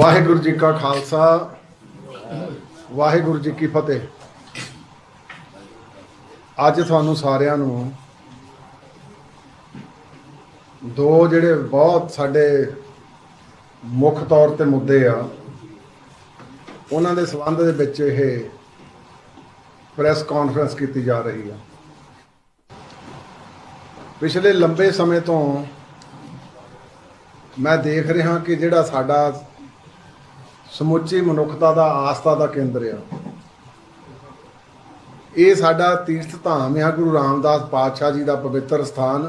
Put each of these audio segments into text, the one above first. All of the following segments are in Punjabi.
ਵਾਹਿਗੁਰੂ ਜੀ ਕਾ ਖਾਲਸਾ, ਵਾਹਿਗੁਰੂ ਜੀ ਕੀ ਫਤਿਹ। ਅੱਜ ਤੁਹਾਨੂੰ ਸਾਰਿਆਂ ਨੂੰ ਦੋ ਜਿਹੜੇ ਬਹੁਤ ਸਾਡੇ ਮੁੱਖ ਤੌਰ ਤੇ ਮੁੱਦੇ ਆ, ਉਹਨਾਂ ਦੇ ਸੰਬੰਧ ਦੇ ਵਿੱਚ ਇਹ ਪ੍ਰੈਸ ਕਾਨਫਰੰਸ ਕੀਤੀ ਜਾ ਰਹੀ ਆ। ਪਿਛਲੇ ਲੰਬੇ ਸਮੇਂ ਤੋਂ ਮੈਂ ਦੇਖ ਰਿਹਾ ਕਿ ਜਿਹੜਾ ਸਾਡਾ ਸਮੁੱਚੀ ਮਨੁੱਖਤਾ ਦਾ ਆਸਥਾ ਦਾ ਕੇਂਦਰ ਆ। ਇਹ ਸਾਡਾ ਤੀਰਥ ਧਾਮ ਆ, ਗੁਰੂ ਰਾਮਦਾਸ ਪਾਤਸ਼ਾਹ ਜੀ ਦਾ ਪਵਿੱਤਰ ਸਥਾਨ,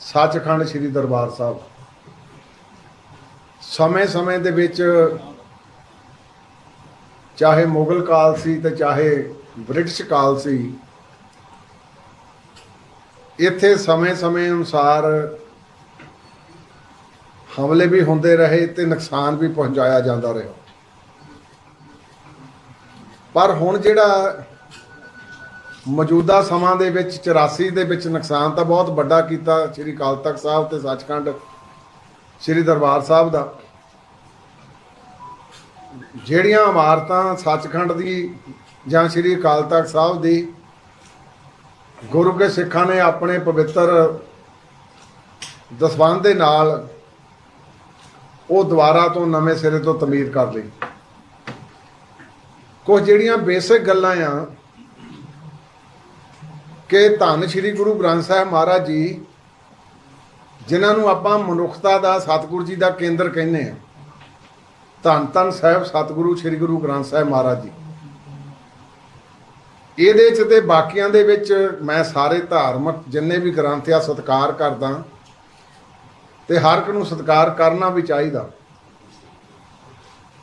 ਸੱਚਖੰਡ ਸ੍ਰੀ ਦਰਬਾਰ ਸਾਹਿਬ। ਸਮੇਂ-ਸਮੇਂ ਦੇ ਵਿੱਚ ਚਾਹੇ ਮੁਗਲ ਕਾਲ ਸੀ ਤੇ ਚਾਹੇ ਬ੍ਰਿਟਿਸ਼ ਕਾਲ ਸੀ, ਇੱਥੇ ਸਮੇਂ-ਸਮੇਂ ਅਨੁਸਾਰ ਹਮਲੇ ਵੀ ਹੁੰਦੇ ਰਹੇ ਤੇ ਨੁਕਸਾਨ ਵੀ ਪਹੁੰਚਾਇਆ ਜਾਂਦਾ ਰਿਹਾ। ਪਰ ਹੁਣ ਜਿਹੜਾ ਮੌਜੂਦਾ ਸਮਾਂ ਦੇ ਵਿੱਚ 84 ਦੇ ਵਿੱਚ ਨੁਕਸਾਨ ਤਾਂ ਬਹੁਤ ਵੱਡਾ ਕੀਤਾ ਸ੍ਰੀ ਅਕਾਲ ਤਖਤ ਸਾਹਿਬ ਤੇ ਸੱਚਖੰਡ ਸ੍ਰੀ ਦਰਬਾਰ ਸਾਹਿਬ ਦਾ। ਜਿਹੜੀਆਂ ਇਮਾਰਤਾਂ ਸੱਚਖੰਡ ਦੀ ਜਾਂ ਸ੍ਰੀ ਅਕਾਲ ਤਖਤ ਸਾਹਿਬ ਦੀ ਗੁਰੂ ਕੇ ਸਿੱਖਾਂ ਨੇ ਆਪਣੇ ਪਵਿੱਤਰ ਦਸਵੰਧ ਦੇ ਨਾਲ ਉਹ ਦੁਬਾਰਾ ਤੋਂ ਨਵੇਂ ਸਿਰੇ ਤੋਂ ਤਮੀਰ ਕਰ ਲਈ। ਕੁਝ ਜਿਹੜੀਆਂ ਬੇਸਿਕ ਗੱਲਾਂ ਆ ਕਿ ਧੰਨ ਸ੍ਰੀ ਗੁਰੂ ਗ੍ਰੰਥ ਸਾਹਿਬ ਮਹਾਰਾਜ ਜੀ, ਜਿਨ੍ਹਾਂ ਨੂੰ ਆਪਾਂ ਮਨੁੱਖਤਾ ਦਾ, ਸਤਿਗੁਰੂ ਜੀ ਦਾ ਕੇਂਦਰ ਕਹਿੰਦੇ ਆ। ਧੰਨ ਧੰਨ ਸਾਹਿਬ ਸਤਿਗੁਰੂ ਸ੍ਰੀ ਗੁਰੂ ਗ੍ਰੰਥ ਸਾਹਿਬ ਮਹਾਰਾਜ ਜੀ। ਇਹਦੇ ਚ ਤੇ ਬਾਕੀਆਂ ਦੇ ਵਿੱਚ ਮੈਂ ਸਾਰੇ ਧਾਰਮਿਕ ਜਿੰਨੇ ਵੀ ਗ੍ਰੰਥ ਆ, ਸਤਿਕਾਰ ਕਰਦਾ। ਤੇ ਹਰ ਇੱਕ ਨੂੰ ਸਤਿਕਾਰ ਕਰਨਾ ਵੀ ਚਾਹੀਦਾ।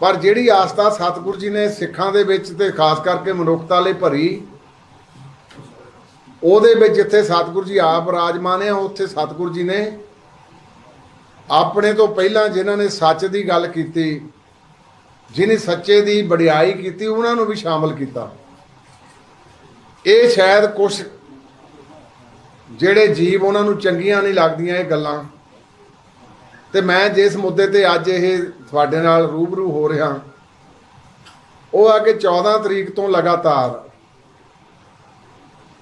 ਪਰ ਜਿਹੜੀ ਆਸਥਾ ਸਤਿਗੁਰੂ ਜੀ ਨੇ ਸਿੱਖਾਂ ਦੇ ਵਿੱਚ ਤੇ ਖਾਸ ਕਰਕੇ ਮਨੁੱਖਤਾ ਲਈ ਭਰੀ, ਉਹਦੇ ਵਿੱਚ ਜਿੱਥੇ ਸਤਿਗੁਰੂ ਜੀ ਆਪ ਰਾਜਮਾਨ ਆ, ਉੱਥੇ ਸਤਿਗੁਰੂ ਜੀ ਨੇ ਆਪਣੇ ਤੋਂ ਪਹਿਲਾਂ ਜਿਨ੍ਹਾਂ ਨੇ ਸੱਚ ਦੀ ਗੱਲ ਕੀਤੀ ਜਿਨੇ ਸੱਚੇ ਦੀ ਵਡਿਆਈ ਕੀਤੀ, ਉਹਨਾਂ ਨੂੰ ਵੀ ਸ਼ਾਮਲ ਕੀਤਾ। ਇਹ ਸ਼ਾਇਦ ਕੁਝ ਜਿਹੜੇ ਜੀਵ ਉਹਨਾਂ ਨੂੰ ਚੰਗੀਆਂ ਨਹੀਂ ਲੱਗਦੀਆਂ, ਇਹ ਗੱਲਾਂ। ਤੇ ਮੈਂ ਜਿਸ ਮੁੱਦੇ ਤੇ ਅੱਜ ਇਹ ਤੁਹਾਡੇ ਨਾਲ ਰੂਬਰੂ ਹੋ ਰਿਹਾ, ਉਹ ਆ ਕਿ 14 ਤਰੀਕ ਤੋਂ ਲਗਾਤਾਰ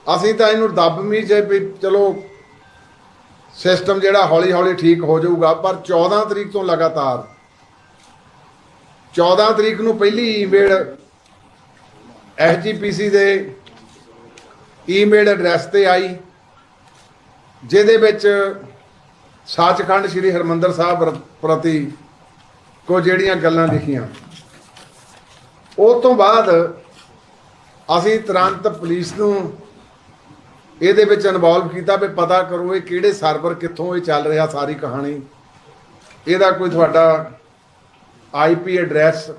ਅਸੀਂ ਤਾਂ ਇਹਨੂੰ ਦੱਬ ਵੀ ਜੇ ਵੀ ਚਲੋ ਸਿਸਟਮ ਜਿਹੜਾ ਹੌਲੀ ਹੌਲੀ ਠੀਕ ਹੋ ਜਾਊਗਾ, ਪਰ 14 ਤਰੀਕ ਤੋਂ ਲਗਾਤਾਰ 14 ਤਰੀਕ ਨੂੰ ਪਹਿਲੀ ਈਮੇਲ ਐਸਜੀਪੀਸੀ ਦੇ ਈਮੇਲ ਐਡਰੈਸ ਤੇ ਆਈ, ਜਿਹਦੇ ਵਿੱਚ ਸੱਚਖੰਡ ਸ੍ਰੀ ਹਰਮੰਦਰ ਸਾਹਿਬ ਪ੍ਰਤੀ ਕੋ ਜਿਹੜੀਆਂ ਗੱਲਾਂ ਲਿਖੀਆਂ, ਉਹ ਤੋਂ ਬਾਅਦ ਅਸੀਂ ਤੁਰੰਤ ਪੁਲਿਸ ਨੂੰ ਇਹਦੇ ਵਿੱਚ ਇਨਵੋਲਵ ਕੀਤਾ ਵੀ ਪਤਾ ਕਰੋ ਇਹ ਕਿਹੜੇ ਸਰਵਰ ਕਿੱਥੋਂ ਇਹ ਚੱਲ ਰਿਹਾ ਸਾਰੀ ਕਹਾਣੀ। ਇਹਦਾ ਕੋਈ ਤੁਹਾਡਾ ਆਈਪੀ ਐਡਰੈਸ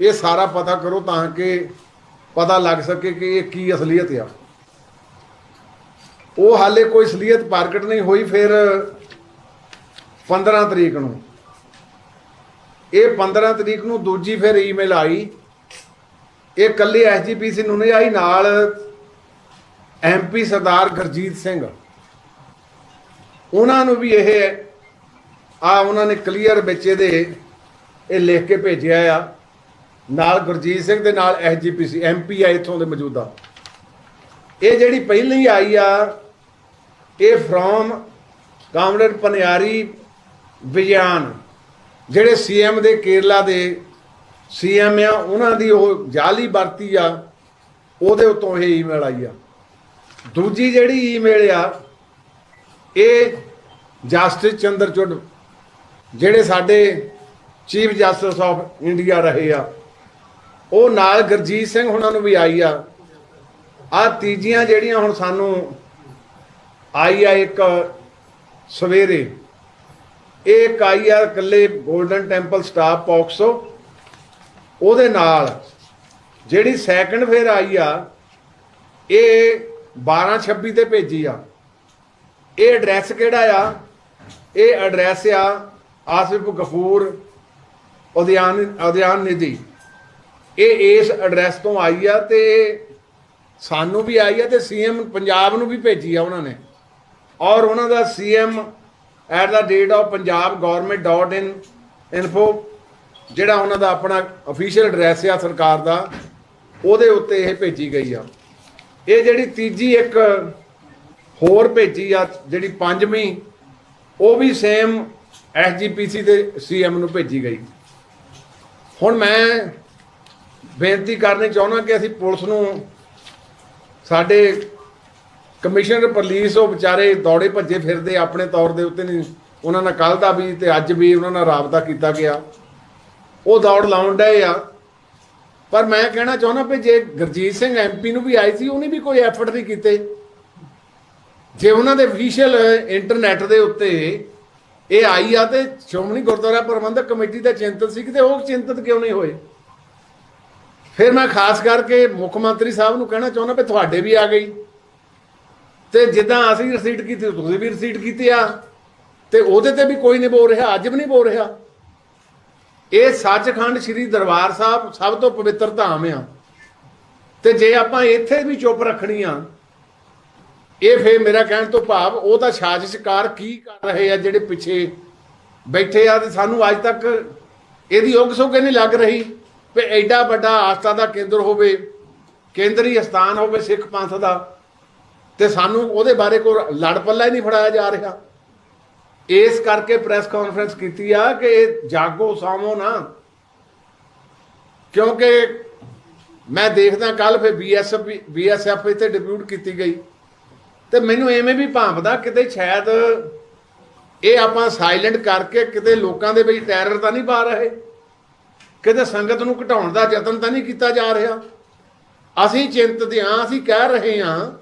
ਇਹ ਸਾਰਾ ਪਤਾ ਕਰੋ ਤਾਂ ਕਿ ਪਤਾ ਲੱਗ ਸਕੇ ਕਿ ਇਹ ਕੀ ਅਸਲੀਅਤ ਆ। ਉਹ ਹਾਲੇ ਕੋਈ ਅਸਲੀਅਤ ਪ੍ਰਗਟ ਨਹੀਂ ਹੋਈ, ਫਿਰ 15 ਤਰੀਕ ਨੂੰ। ਇਹ 15 ਤਰੀਕ ਨੂੰ ਦੂਜੀ ਫਿਰ ਈਮੇਲ ਆਈ। ਇਹ ਕੱਲੇ ਐਸਜੀਪੀਸੀ ਨੂੰ ਨਹੀਂ ਆਈ, ਨਾਲ ਐਮਪੀ ਸਰਦਾਰ ਗੁਰਜੀਤ ਸਿੰਘ। ਉਹਨਾਂ ਨੂੰ ਵੀ ਇਹ ਆ ਉਹਨਾਂ ਨੇ ਕਲੀਅਰ ਵਿੱਚ ਇਹਦੇ ਇਹ ਲਿਖ ਕੇ ਭੇਜਿਆ ਆ। ਨਾਲ ਗੁਰਜੀਤ ਸਿੰਘ ਦੇ ਨਾਲ ਐਸਜੀਪੀਸੀ ਐਮਪੀ ਆ ਇਥੋਂ ਦੇ ਮੌਜੂਦਾ। ਇਹ ਜਿਹੜੀ ਪਹਿਲੀ ਆਈ ਆ, ਇਹ ਫਰੋਮ ਕਾਮਰੇਡ ਪਨਿਆਰੀ ਵਿਜਿਆਨ ਜਿਹੜੇ ਸੀਐਮ ਦੇ ਕੇਰਲਾ ਦੇ ਸੀਐਮ ਆ, ਉਹਨਾਂ ਦੀ ਉਹ ਜਾਲੀ ਵਰਤੀ ਆ, ਉਹਦੇ ਉੱਤੋਂ ਇਹ ਈਮੇਲ ਆਈ ਆ। ਦੂਜੀ ਜਿਹੜੀ ਈਮੇਲ ਆ, ਇਹ ਜਸਟਿਸ ਚੰਦਰਚੂਡ ਜਿਹੜੇ ਸਾਡੇ ਚੀਫ ਜਸਟਿਸ ਆਫ ਇੰਡੀਆ ਰਹੇ ਆ, ਉਹ ਨਾਲ ਗੁਰਜੀਤ ਸਿੰਘ ਹੁਣਾਂ ਨੂੰ ਵੀ ਆਈ ਆ। ਆ ਤੀਜੀਆਂ ਜਿਹੜੀਆਂ ਹੁਣ ਸਾਨੂੰ ਆਈ ਆ ਇੱਕ ਸਵੇਰੇ ਇਹ ਇੱਕ ਆਈ ਆ ਇਕੱਲੇ 골ਡਨ ਟੈਂਪਲ ਸਟਾਫ ਪੌਕਸੋ, ਉਹਦੇ ਨਾਲ ਜਿਹੜੀ ਸੈਕੰਡ ਫੇਰ ਆਈ ਆ, ਇਹ 1226 ਤੇ ਭੇਜੀ ਆ। ਇਹ ਐਡਰੈਸ ਕਿਹੜਾ ਆ? ਇਹ ਐਡਰੈਸ ਆ ਆਸਿਫ ਗਫੂਰ ਉਦਿਆਨ ਉਦਿਆਨ ਨਿਧੀ। ਇਹ ਇਸ ਐਡਰੈਸ ਤੋਂ ਆਈ ਆ ਤੇ ਸਾਨੂੰ ਵੀ ਆਈ ਆ ਤੇ ਸੀਐਮ ਪੰਜਾਬ ਨੂੰ ਵੀ ਭੇਜੀ ਆ ਉਹਨਾਂ ਨੇ। ਔਰ ਉਹਨਾਂ ਦਾ CM at the rate of Punjab government dot in info ਜਿਹੜਾ ਉਹਨਾਂ ਦਾ ਆਪਣਾ ਅਫੀਸ਼ੀਅਲ ਐਡਰੈਸ ਆ ਸਰਕਾਰ ਦਾ, ਉਹਦੇ ਉੱਤੇ ਇਹ ਭੇਜੀ ਗਈ ਆ। ਇਹ ਜਿਹੜੀ ਤੀਜੀ ਇੱਕ ਹੋਰ ਭੇਜੀ ਆ, ਜਿਹੜੀ ਪੰਜਵੀਂ, ਉਹ ਵੀ ਸੇਮ ਐਸਜੀਪੀਸੀ ਦੇ ਸੀਐਮ ਨੂੰ ਭੇਜੀ ਗਈ। ਹੁਣ ਮੈਂ ਬੇਨਤੀ ਕਰਨੀ ਚਾਹੁੰਦਾ ਕਿ ਅਸੀਂ ਪੁਲਿਸ ਨੂੰ ਸਾਡੇ ਕਮਿਸ਼ਨਰ ਪੁਲਿਸ ਉਹ ਵਿਚਾਰੇ ਦੌੜੇ ਭੱਜੇ ਫਿਰਦੇ, ਆਪਣੇ ਤੌਰ ਦੇ ਉੱਤੇ ਨਹੀਂ। ਉਹਨਾਂ ਨਾਲ ਕੱਲ ਦਾ ਵੀ ਤੇ ਅੱਜ ਵੀ ਉਹਨਾਂ ਨਾਲ ਰਾਬਤਾ ਕੀਤਾ ਗਿਆ। ਉਹ ਦੌੜ ਲਾਉਣ ਡਏ ਆ। ਪਰ ਮੈਂ ਕਹਿਣਾ ਚਾਹੁੰਦਾ ਵੀ ਜੇ ਗੁਰਜੀਤ ਸਿੰਘ ਐਮਪੀ ਨੂੰ ਵੀ ਆਈ ਸੀ, ਉਹਨੇ ਵੀ ਕੋਈ ਐਫਰਟ ਨਹੀਂ ਕੀਤੇ। ਜੇ ਉਹਨਾਂ ਦੇ ਅਫੀਸ਼ੀਅਲ ਇੰਟਰਨੈਟ ਦੇ ਉੱਤੇ ਇਹ ਆਈ ਆ ਤੇ ਸ਼੍ਰੋਮਣੀ ਗੁਰਦੁਆਰਾ ਪ੍ਰਬੰਧਕ ਕਮੇਟੀ ਦਾ ਚਿੰਤਨ ਸੀ ਕਿ ਉਹ ਚਿੰਤਤ ਕਿਉਂ ਨਹੀਂ ਹੋਏ? ਫਿਰ ਮੈਂ ਖਾਸ ਕਰਕੇ ਮੁੱਖ ਮੰਤਰੀ ਸਾਹਿਬ ਨੂੰ ਕਹਿਣਾ ਚਾਹੁੰਦਾ ਵੀ ਤੁਹਾਡੇ ਵੀ ਆ ਗਈ। ਤੇ ਜਿੱਦਾਂ ਅਸੀਂ ਰਸੀਟ ਕੀਤੀ, ਤੁਸੀਂ ਵੀ ਰਸੀਟ ਕੀਤੀ ਆ। ਤੇ ਉਹਦੇ ਤੇ ਵੀ ਕੋਈ ਨਹੀਂ ਬੋਲ ਰਿਹਾ, ਅੱਜ ਵੀ ਨਹੀਂ ਬੋਲ ਰਿਹਾ। ਇਹ ਸੱਚਖੰਡ ਸ੍ਰੀ ਦਰਬਾਰ ਸਾਹਿਬ ਸਭ ਤੋਂ ਪਵਿੱਤਰ ਧਾਮ ਆ। ਤੇ ਜੇ ਆਪਾਂ ਇੱਥੇ ਵੀ ਚੁੱਪ ਰੱਖਣੀ ਆ, ਇਹ ਫੇਰ ਮੇਰਾ ਕਹਿਣ ਤੋਂ ਭਾਵ ਉਹ ਤਾਂ ਸਾਜ਼ਿਸ਼ਕਾਰ ਕੀ ਕਰ ਰਹੇ ਆ ਜਿਹੜੇ ਪਿੱਛੇ ਬੈਠੇ ਆ ਤੇ ਸਾਨੂੰ ਅੱਜ ਤੱਕ ਇਹਦੀ ਉਗ ਸੁਗ ਨਹੀਂ ਲੱਗ ਰਹੀ ਵੀ ਐਡਾ ਵੱਡਾ ਆਸਥਾ ਦਾ ਕੇਂਦਰ ਹੋਵੇ, ਕੇਂਦਰੀ ਸਥਾਨ ਹੋਵੇ ਸਿੱਖ ਪੰਥ ਦਾ। ਤੇ ਸਾਨੂੰ ਉਹਦੇ ਬਾਰੇ ਕੋਈ ਲੜ ਪੱਲਾ ਹੀ ਨਹੀਂ ਫੜਾਇਆ ਜਾ ਰਿਹਾ। ਇਸ ਕਰਕੇ ਪ੍ਰੈਸ ਕਾਨਫਰੰਸ ਕੀਤੀ ਆ ਕਿ ਇਹ ਜਾਗੋ ਸਾਮੋ ਨਾ। ਕਿਉਂਕਿ ਮੈਂ ਦੇਖਦਾ ਕੱਲ ਫਿਰ ਬੀਐਸਐਫ ਬੀਐਸਐਫ ਇੱਥੇ ਡਿਪਿਊਟ ਕੀਤੀ ਗਈ। ਤੇ ਮੈਨੂੰ ਐਵੇਂ ਵੀ ਭਾਂਪਦਾ ਕਿਤੇ ਸ਼ਾਇਦ ਇਹ ਆਪਾਂ ਸਾਇਲੈਂਟ ਕਰਕੇ ਕਿਤੇ ਲੋਕਾਂ ਦੇ ਵਿੱਚ ਟੈਰਰ ਤਾਂ ਨਹੀਂ ਪਾ ਰਹੇ। ਕਿਤੇ ਸੰਗਤ ਨੂੰ ਘਟਾਉਣ ਦਾ ਯਤਨ ਤਾਂ ਨਹੀਂ ਕੀਤਾ ਜਾ ਰਿਹਾ। ਅਸੀਂ ਚਿੰਤਤ ਹਾਂ, ਅਸੀਂ ਕਹਿ ਰਹੇ ਹਾਂ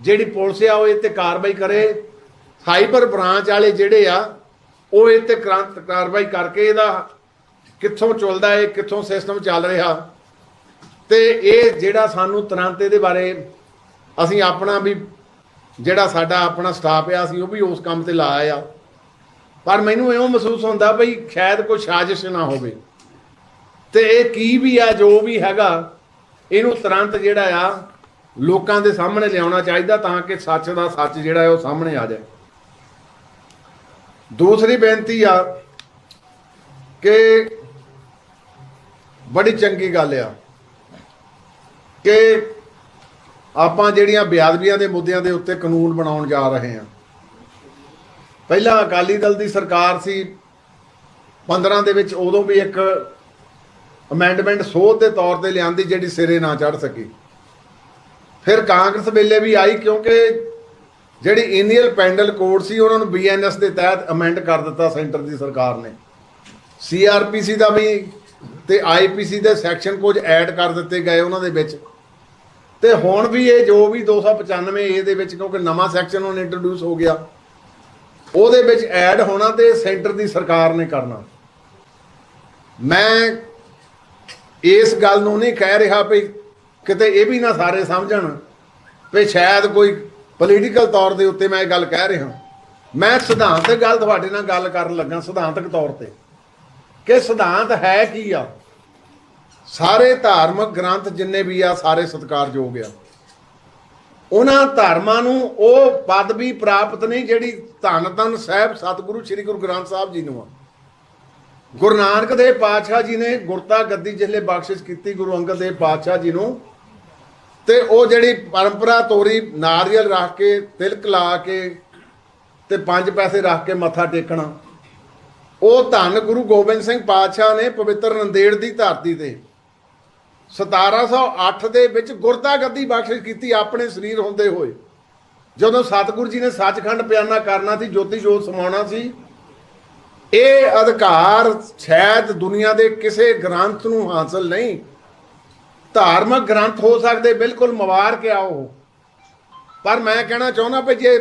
ਜਿਹੜੀ ਪੁਲਿਸ ਆ, ਉਹ ਇਹ ਤੇ ਕਾਰਵਾਈ ਕਰੇ। ਸਾਈਬਰ ਬ੍ਰਾਂਚ ਵਾਲੇ ਜਿਹੜੇ ਆ, ਉਹ ਇਹ ਤੇ ਕ੍ਰਾਂਤ ਕਾਰਵਾਈ ਕਰਕੇ ਇਹਦਾ ਕਿੱਥੋਂ ਚੱਲਦਾ ਹੈ ਕਿੱਥੋਂ ਸਿਸਟਮ ਚੱਲ ਰਿਹਾ। ਤੇ ਇਹ ਜਿਹੜਾ ਸਾਨੂੰ ਤੁਰੰਤ ਇਹਦੇ ਬਾਰੇ ਅਸੀਂ ਆਪਣਾ ਵੀ, ਜਿਹੜਾ ਸਾਡਾ ਆਪਣਾ ਸਟਾਫ ਆ, ਅਸੀਂ ਉਹ ਵੀ ਉਸ ਕੰਮ ਤੇ ਲਾਇਆ ਆ। ਪਰ ਮੈਨੂੰ ਇਉਂ ਮਹਿਸੂਸ ਹੁੰਦਾ ਬਈ ਸ਼ਾਇਦ ਕੋਈ ਸਾਜ਼ਿਸ਼ ਨਾ ਹੋਵੇ। ਤੇ ਇਹ ਕੀ ਵੀ ਆ, ਜੋ ਵੀ ਹੈਗਾ, ਇਹਨੂੰ ਤੁਰੰਤ ਜਿਹੜਾ ਆ ਲੋਕਾਂ ਦੇ ਸਾਹਮਣੇ ਲਿਆਉਣਾ ਚਾਹੀਦਾ ਤਾਂ ਕਿ ਸੱਚ ਦਾ ਸੱਚ ਜਿਹੜਾ ਹੈ ਉਹ ਸਾਹਮਣੇ ਆ ਜਾਏ। ਦੂਸਰੀ ਬੇਨਤੀ ਆ ਕਿ ਬੜੀ ਚੰਗੀ ਗੱਲ ਆ ਕਿ ਆਪਾਂ ਜਿਹੜੀਆਂ ਬਿਆਦਬੀਆਂ ਦੇ ਮੁੱਦਿਆਂ ਦੇ ਉੱਤੇ ਕਾਨੂੰਨ ਬਣਾਉਣ ਜਾ ਰਹੇ ਹਾਂ। ਪਹਿਲਾਂ ਅਕਾਲੀ ਦਲ ਦੀ ਸਰਕਾਰ ਸੀ 15 ਦੇ ਵਿੱਚ ਉਦੋਂ ਵੀ ਇੱਕ ਅਮੈਂਡਮੈਂਟ ਸੋਧ ਦੇ ਤੌਰ ਤੇ ਲਿਆਂਦੀ ਜਿਹੜੀ ਸਿਰੇ ਨਾ ਚੜ ਸਕੀ। ਫਿਰ ਕਾਂਗਰਸ ਵੇਲੇ ਵੀ ਆਈ ਕਿਉਂਕਿ ਜਿਹੜੀ ਇੰਡੀਅਨ ਪੈਂਡਲ ਕੋਡ ਸੀ, ਉਹਨਾਂ ਨੂੰ ਬੀਐਨਐਸ ਦੇ ਤਹਿਤ ਅਮੈਂਡ ਕਰ ਦਿੱਤਾ ਸੈਂਟਰ ਦੀ ਸਰਕਾਰ ਨੇ। ਸੀਆਰਪੀਸੀ ਦਾ ਵੀ ਤੇ ਆਈਪੀਸੀ ਦੇ ਸੈਕਸ਼ਨ ਕੁਝ ਐਡ ਕਰ ਦਿੱਤੇ ਗਏ ਉਹਨਾਂ ਦੇ ਵਿੱਚ। ਤੇ ਹੁਣ ਵੀ ਇਹ ਜੋ ਵੀ 295 ਏ ਦੇ ਵਿੱਚ ਕਿਉਂਕਿ ਨਵਾਂ ਸੈਕਸ਼ਨ ਹੁਣ ਇੰਟਰੋਡਿਊਸ ਹੋ ਗਿਆ, ਉਹਦੇ ਵਿੱਚ ਐਡ ਹੋਣਾ ਤੇ ਸੈਂਟਰ ਦੀ ਸਰਕਾਰ ਨੇ ਕਰਨਾ। ਮੈਂ ਇਸ ਗੱਲ ਨੂੰ ਨਹੀਂ ਕਹਿ ਰਿਹਾ ਵੀ ਕਿਤੇ ਇਹ ਵੀ ਨਾ ਸਾਰੇ ਸਮਝਣ ਵੀ ਸ਼ਾਇਦ ਕੋਈ ਪੋਲੀਟੀਕਲ ਤੌਰ ਦੇ ਉੱਤੇ ਮੈਂ ਇਹ ਗੱਲ ਕਹਿ ਰਿਹਾ। ਮੈਂ ਸਿਧਾਂਤਕ ਗੱਲ ਤੁਹਾਡੇ ਨਾਲ ਗੱਲ ਕਰਨ ਲੱਗਾ, ਸਿਧਾਂਤਕ ਤੌਰ ਤੇ। ਕਿ ਸਿਧਾਂਤ ਹੈ ਕੀ ਆ? ਸਾਰੇ ਧਾਰਮਿਕ ਗ੍ਰੰਥ ਜਿੰਨੇ ਵੀ ਆ, ਸਾਰੇ ਸਤਿਕਾਰਯੋਗ ਆ। ਉਹਨਾਂ ਧਰਮਾਂ ਨੂੰ ਉਹ ਪਦਵੀ ਪ੍ਰਾਪਤ ਨਹੀਂ ਜਿਹੜੀ ਧੰਨ ਧੰਨ ਸਾਹਿਬ, ਸਤਿਗੁਰੂ, ਸ੍ਰੀ ਗੁਰੂ ਗ੍ਰੰਥ ਸਾਹਿਬ ਜੀ ਨੂੰ ਆ। ਗੁਰੂ ਨਾਨਕ ਦੇਵ ਪਾਤਸ਼ਾਹ ਜੀ ਨੇ ਗੁਰਤਾ ਗੱਦੀ ਜਿਹੜੇ ਬਖਸ਼ਿਸ਼ ਕੀਤੀ ਗੁਰੂ ਅੰਗਦ ਦੇਵ ਪਾਤਸ਼ਾਹ ਜੀ ਨੂੰ। ਤੇ ਉਹ ਜਿਹੜੀ ਪਰੰਪਰਾ ਤੋਰੀ ਨਾਰੀਅਲ ਰੱਖ ਕੇ, ਤਿਲਕ ਲਾ ਕੇ ਤੇ ਪੰਜ ਪੈਸੇ ਰੱਖ ਕੇ ਮੱਥਾ ਟੇਕਣਾ। ਉਹ ਧੰਨ ਗੁਰੂ ਗੋਬਿੰਦ ਸਿੰਘ ਪਾਤਸ਼ਾਹ ਨੇ ਪਵਿੱਤਰ ਨੰਦੇੜ ਦੀ ਧਰਤੀ ਤੇ 1708 ਦੇ ਵਿੱਚ ਗੁਰਤਾ ਗੱਦੀ ਬਖਸ਼ਿਸ਼ ਕੀਤੀ ਆਪਣੇ ਸਰੀਰ ਹੁੰਦੇ ਹੋਏ। ਜਦੋਂ ਸਤਿਗੁਰੂ ਜੀ ਨੇ ਸੱਚਖੰਡ ਪਿਆਨਾ ਕਰਨਾ ਸੀ ਜੋਤੀ ਜੋਤ ਸਮਾਉਣਾ ਸੀ ਇਹ ਅਧਿਕਾਰ ਸ਼ਾਇਦ ਦੁਨੀਆ ਦੇ ਕਿਸੇ ਗ੍ਰੰਥ ਨੂੰ ਹਾਸਲ ਨਹੀਂ। ਧਾਰਮਿਕ ਗ੍ਰੰਥ ਹੋ ਸਕਦੇ, ਬਿਲਕੁਲ ਮੁਬਾਰਕ ਕੇ ਆਓ ਪਰ ਮੈਂ ਕਹਿਣਾ ਚਾਹੁੰਦਾ ਵੀ ਜੇ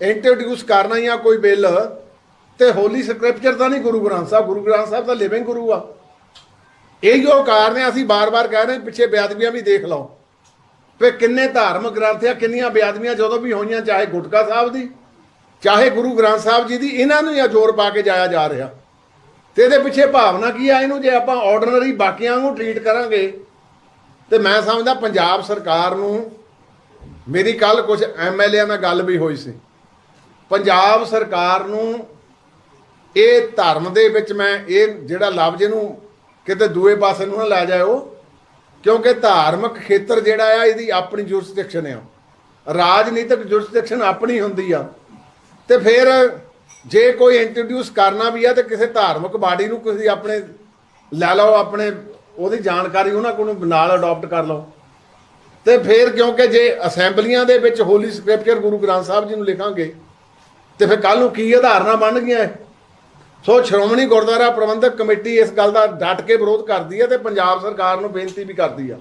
ਇੰਟਰੋਡਿਊਸ ਕਰਨਾ ਜਾਂ ਕੋਈ ਬਿੱਲ, ਤੇ ਹੋਲੀ ਸਕ੍ਰਿਪਚਰ ਤਾਂ ਨਹੀਂ ਗੁਰੂ ਗ੍ਰੰਥ ਸਾਹਿਬ, ਗੁਰੂ ਗ੍ਰੰਥ ਸਾਹਿਬ ਦਾ ਲਿਵਿੰਗ ਗੁਰੂ ਆ। ਇਹ ਜੋ ਕਾਰਨ ਹੈ, ਅਸੀਂ ਬਾਰ-ਬਾਰ ਕਹਿ ਰਹੇ ਪਿੱਛੇ ਬੇਅਦਬੀਆਂ ਵੀ ਦੇਖ ਲਓ। ਵੀ ਕਿੰਨੇ ਧਾਰਮਿਕ ਗ੍ਰੰਥ ਆ, ਕਿੰਨੀਆਂ ਬੇਅਦਬੀਆਂ ਜਦੋਂ ਵੀ ਹੋਈਆਂ, ਚਾਹੇ ਗੁਟਕਾ ਸਾਹਿਬ ਦੀ ਚਾਹੇ ਗੁਰੂ ਗ੍ਰੰਥ ਸਾਹਿਬ ਜੀ ਦੀ ਇਹਨਾਂ ਨੂੰ ਜਾਂ ਜ਼ੋਰ ਪਾ ਕੇ ਜਾਇਆ ਜਾ ਰਿਹਾ। ਤੇ ਇਹਦੇ ਪਿੱਛੇ ਭਾਵਨਾ ਕੀ ਆ ਇਹਨੂੰ? ਜੇ ਆਪਾਂ ਆਰਡੀਨਰੀ ਬਾਕੀਆਂ ਨੂੰ ਟ੍ਰੀਟ ਕਰਾਂਗੇ, ਤੇ ਮੈਂ ਸਮਝਦਾ ਪੰਜਾਬ ਸਰਕਾਰ ਨੂੰ ਮੇਰੀ ਕੱਲ ਕੁਝ ਐਮਐਲਏਆਂ ਨਾਲ ਗੱਲ ਵੀ ਹੋਈ ਸੀ। ਪੰਜਾਬ ਸਰਕਾਰ ਨੂੰ ਇਹ ਧਰਮ ਦੇ ਵਿੱਚ ਮੈਂ ਇਹ ਜਿਹੜਾ ਲਫ਼ਜ਼ ਇਹਨੂੰ ਕਿਤੇ ਦੂਏ ਪਾਸੇ ਨੂੰ ਨਾ ਲੈ ਜਾਇਓ, ਕਿਉਂਕਿ ਧਾਰਮਿਕ ਖੇਤਰ ਜਿਹੜਾ ਆ, ਇਹਦੀ ਆਪਣੀ ਜੁਰਿਸਡਿਕਸ਼ਨ ਆ। ਰਾਜਨੀਤਿਕ ਜੁਰਿਸਡਿਕਸ਼ਨ ਆਪਣੀ ਹੁੰਦੀ ਆ। ਤੇ ਫਿਰ ਜੇ ਕੋਈ ਇੰਟਰੋਡਿਊਸ ਕਰਨਾ ਵੀ ਆ ਤੇ ਕਿਸੇ ਧਾਰਮਿਕ ਬਾਡੀ ਨੂੰ ਕਿਸੇ ਆਪਣੇ ਲੈ ਲਓ, ਆਪਣੇ ਉਹਦੀ ਜਾਣਕਾਰੀ ਉਹਨਾਂ ਕੋਲੋਂ ਨਾਲ ਅਡਾਪਟ ਕਰ ਲਓ। ਤੇ ਫਿਰ ਕਿਉਂਕਿ ਜੇ ਅਸੈਂਬਲੀਆਂ ਦੇ ਵਿੱਚ ਹੋਲੀ ਸਕ੍ਰਿਪਚਰ ਗੁਰੂ ਗ੍ਰੰਥ ਸਾਹਿਬ ਜੀ ਨੂੰ ਲਿਖਾਂਗੇ, ਤੇ ਫਿਰ ਕੱਲ ਨੂੰ ਕੀ ਆਧਾਰਨਾ ਬਣ ਗਈਆਂ ਸੋ ਸ਼੍ਰੋਮਣੀ ਗੁਰਦੁਆਰਾ ਪ੍ਰਬੰਧਕ ਕਮੇਟੀ ਇਸ ਗੱਲ ਦਾ ਡਟ ਕੇ ਵਿਰੋਧ ਕਰਦੀ ਹੈ ਤੇ ਪੰਜਾਬ ਸਰਕਾਰ ਨੂੰ ਬੇਨਤੀ ਵੀ ਕਰਦੀ ਆ।